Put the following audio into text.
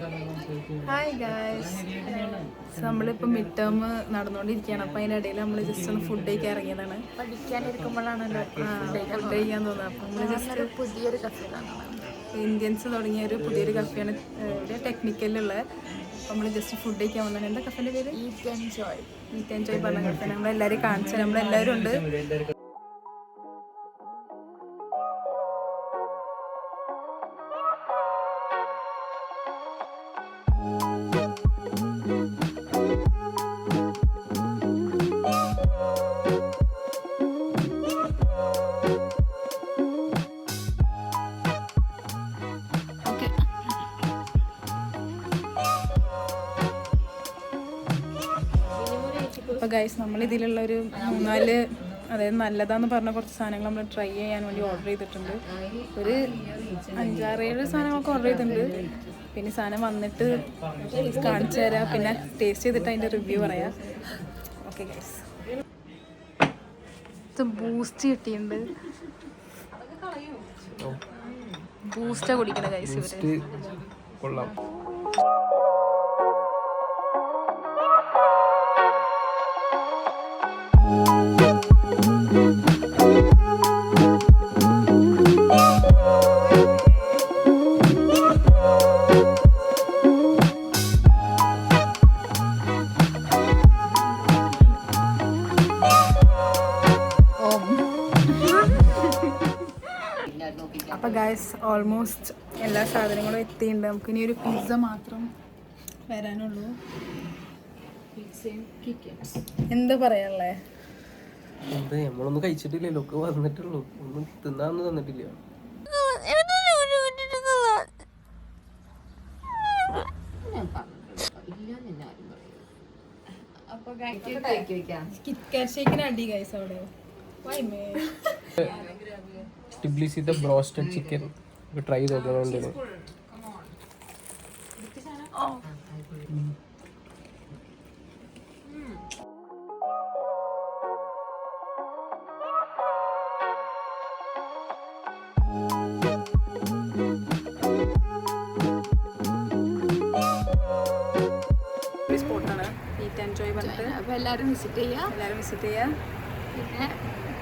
Hi guys നമ്മളിപ്പോൾ mid term നടന്നുകൊണ്ടിരിക്കുകയാണ്. അപ്പോൾ അതിനിടയിൽ നമ്മൾ ജസ്റ്റ് ഒന്ന് ഫുഡ് കഴിക്കാൻ ഇറങ്ങിയതാണ്. പഠിക്കാനിരിക്കുമ്പോഴാണല്ലോ ഫുഡ് കഴിക്കാൻ തോന്നുന്നത്. അപ്പോൾ നമ്മൾ ജസ്റ്റ് പുതിയൊരു ഇന്ത്യൻസ് തുടങ്ങിയ ഒരു പുതിയൊരു കഫയാണ് ഇവിടെ ടെക്നിക്കലിലുള്ള അപ്പോൾ നമ്മൾ ജസ്റ്റ് ഫുഡ് കഴിക്കാൻ വന്നതാണ് എന്താ കഫേന്റെ പേര്? Eat enjoy eat and joy പറഞ്ഞ കഫേ നമ്മളെല്ലാവരും കാണിച്ചു നമ്മളെല്ലാവരും ഉണ്ട്. അപ്പോൾ ഗൈസ് നമ്മൾ ഇതിലുള്ള ഒരു മൂന്നാൽ അതായത് നല്ലതാന്ന് പറഞ്ഞ കുറച്ച് സാധനങ്ങൾ നമ്മൾ ട്രൈ ചെയ്യാൻ വേണ്ടി ഓർഡർ ചെയ്തിട്ടുണ്ട്. ഒരു അഞ്ചാറേഴ് സാധനങ്ങളൊക്കെ ഓർഡർ ചെയ്തിട്ടുണ്ട്. പിന്നെ സാധനം വന്നിട്ട് കാണിച്ചു തരാം. പിന്നെ ടേസ്റ്റ് ചെയ്തിട്ട് അതിന്റെ റിവ്യൂ പറയാം. ഓക്കെ ഗൈസ് ബൂസ്റ്റ് കിട്ടിയിട്ടുണ്ട്. ബൂസ്റ്റാ കുടിക്കണ ഗൈസ് ഇവർ. കൊള്ളാം. അപ്പൊ ഗൈസ് ഓൾമോസ്റ്റ് എല്ലാ സാധനങ്ങളും എത്തിയിട്ടുണ്ട്. നമുക്ക് ഇനി ഒരു പിസ്സ മാത്രം വരാനുള്ളൂ. എന്താ പറയാനുള്ളേ? എന്ത് നമ്മളൊന്നും കഴിച്ചിട്ടില്ലല്ലോ. ഒക്കെ വന്നിട്ടുള്ളൂ. ഒന്നും തിന്നാന്ന് തന്നിട്ടില്ല. കിറ്റ്കാറ്റ് ഷേക്കിന് അടി ഗൈസ് അവിടെ? ടിബ്ലിസിത്തെ ബ്രോസ്റ്റഡ് ചിക്കൻ. ട്രൈ ചെയ്ത് നോക്കണോണ്ട് ഒരു സ്പോട്ടാണ് ഈറ്റ് എൻജോയ് പറഞ്ഞിട്ട് അപ്പോൾ എല്ലാവരും വിസിറ്റ് ചെയ്യുക എല്ലാവരും വിസിറ്റ് ചെയ്യുക പിന്നെ